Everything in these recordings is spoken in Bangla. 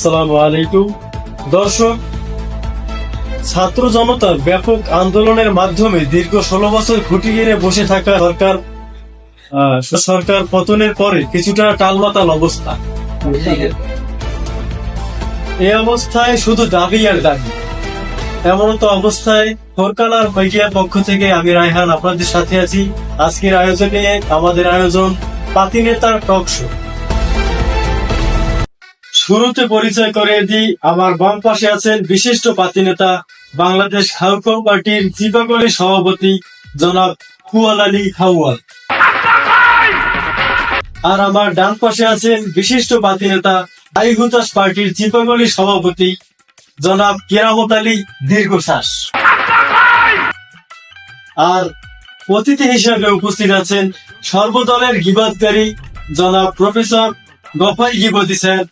সালাম আলাইকুম। দর্শক, ছাত্র জনতার ব্যাপক আন্দোলনের মাধ্যমে দীর্ঘ ষোলো বছর খুঁটি গিরে বসে থাকা সরকার সরকার পতনের পরে কিছুটা টালমাতাল অবস্থা। এই অবস্থায় শুধু দাবি আর দাবি। এমন তো অবস্থায় ফরকানার মিডিয়ার পক্ষ থেকে আমি রায়হান আপনাদের সাথে আছি। আজকের আয়োজনে আমাদের আয়োজন পাতি নেতার টক শো। শুরুতে পরিচয় করে দিই, আমার বাম পাশে আছেন বিশিষ্ট পাতি নেতা বাংলাদেশ হাউকম পার্টির জিবাগলি সভাপতি জনাব কুয়াল আলী হাওয়াল আর আমার ডান পাশে আছেন বিশিষ্ট পাতি নেতা আই হুতাস পার্টির জিবাগলি সভাপতি জনাব কেরামত আলী দীর্ঘশ্বাস। আর অতিথি হিসেবে উপস্থিত আছেন সর্বদলের গিবাদকারী জনাব প্রফেসর গফাই গিবতি স্যার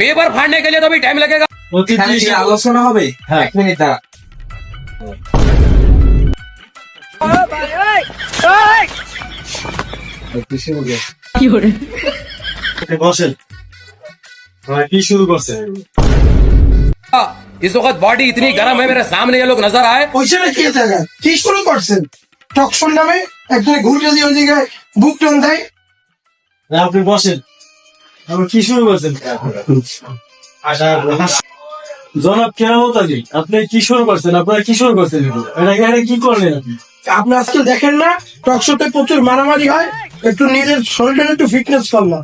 पेपर फाड़ने के लिए तो अभी टाइम लगेगा অতিথি এখানে কি হিসেবে- আলোচনা হবে হ্যাঁ। এক মিনিট দাঁড়া বসেন হ্যাঁ, কি শুরু করছেন इस वक्त बॉडी इतनी गर्म है मेरे सामने ये लोग नजर आए ওইখানে কি জায়গা কি শুরু করছেন টকশন নামে একজনে ঘুরতে দিয়ে ওই জায়গায় বুক টোন দেয় না, আপনি বসেন আপনি কি শুরু করছেন? জনাব কেরামত আলী আপনি কি শুরু করছেন? আপনারা কি শুরু করছেন এটা এটা কি করলেন আপনি? আপনি আজকে দেখেন না টকশোতে প্রচুর মারামারি হয় একটু নিজের শরীরটা একটু ফিটনেস করলাম।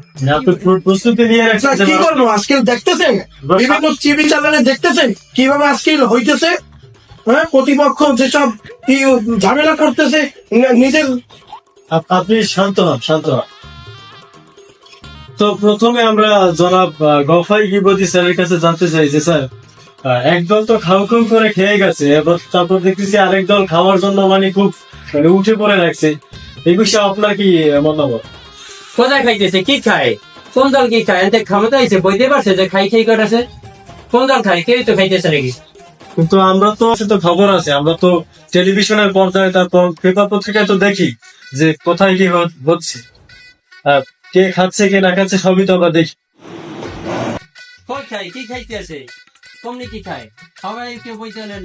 প্রস্তুতি নিয়ে কি করব? আজকে দেখতেছেন? বিভিন্ন টিভি চ্যানেলে দেখতেছেন? কীভাবে আজকে হইতেছে? হ্যাঁ প্রতিপক্ষ যেসব কি ঝামেলা করতেছে নিজের আপ- আপনি শান্ত হন শান্ত হন। তো প্রথমে আমরা জনাব গফাই গিবদি স্যারের কাছে জানতে চাই যে স্যার একদল তো খাও খাও করে খেয়ে গেছে এবার তারপর দেখতেছি আরেক দল খাওয়ার জন্য মানে খুব মানে উঠে পড়ে রাখছে এই বিষয়ে আপনার কি মতামত? কোথায় খাইতেছে? কি খায়? কোন দল কি খায়? এতে ক্ষমতা হয়েছে বইতে পারছে যে খাই খাই করেছে কোন দল খায়? কেউই তো খাইতেছে নাকি? কিন্তু আমরা তো সে তো খবর আছে আমরা তো টেলিভিশনের পর্দায় তারপর পেপার পত্রিকায় তো দেখি যে কোথায় কি হচ্ছে। কে খাচ্ছে কে না খাচ্ছে সবই তো আমরা দেখি। কই খাই? কি খাইতেছে? কমনি কি খায়? সবাই কেউ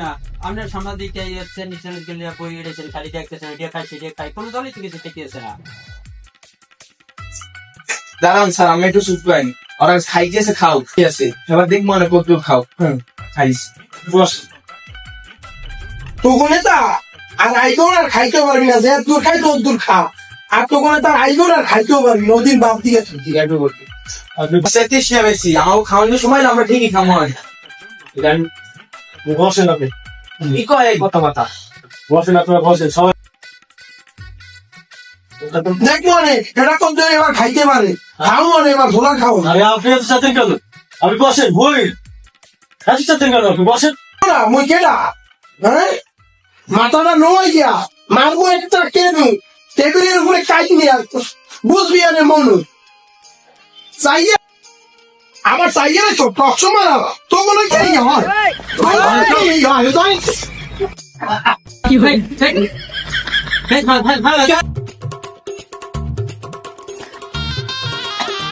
না। আপনার নিশ্চয় গেলে বই এড়েছেন খালি দেখতেছেন এটা খাই সেটা খাই কোনো দলই তো কিছু না। দাঁড়ান স্যার আমি একটু চুপ পাইনি ওরা খাইতেছে খাও ঠিক আছে এবার দেখব কত খাও। হ্যাঁ খাইস। বস। তা আর আইগো আর খাইতেও পারবি না। যে দূর খাই তোর দূর খা। আর তোগুনে তার আইগো আর খাইতেও পারবি না ওদিন বাপ দিয়ে ঠিক আছে করতে সেতিস না বেশি আমাকে খাওয়ানোর সময় না আমরা ঠিকই খামো হয় বসেন আপনি। কি কয় এই কথা বার্তা বসেন আপনারা বসেন সবাই। দেখ মনে এটা কোন এবার খাইতে পারে? খাও মনে এবার ধোলা খাও। না আরে আপনি এত চাচ্ছেন কেন? আপনি বসেন বই। এত চাচ্ছেন কেন আপনি? বসেন। না মুই কেডা হ্যাঁ? মাথাটা নয় গিয়া মারবো একটা কেনু টেবিলের উপরে কাটি নিয়ে বুঝবি আরে মনু। চাইয়া আমার চাইয়া তো টকশো মারা তো বলে কি হয়। কি ভাই ভাই ভাই ভাই।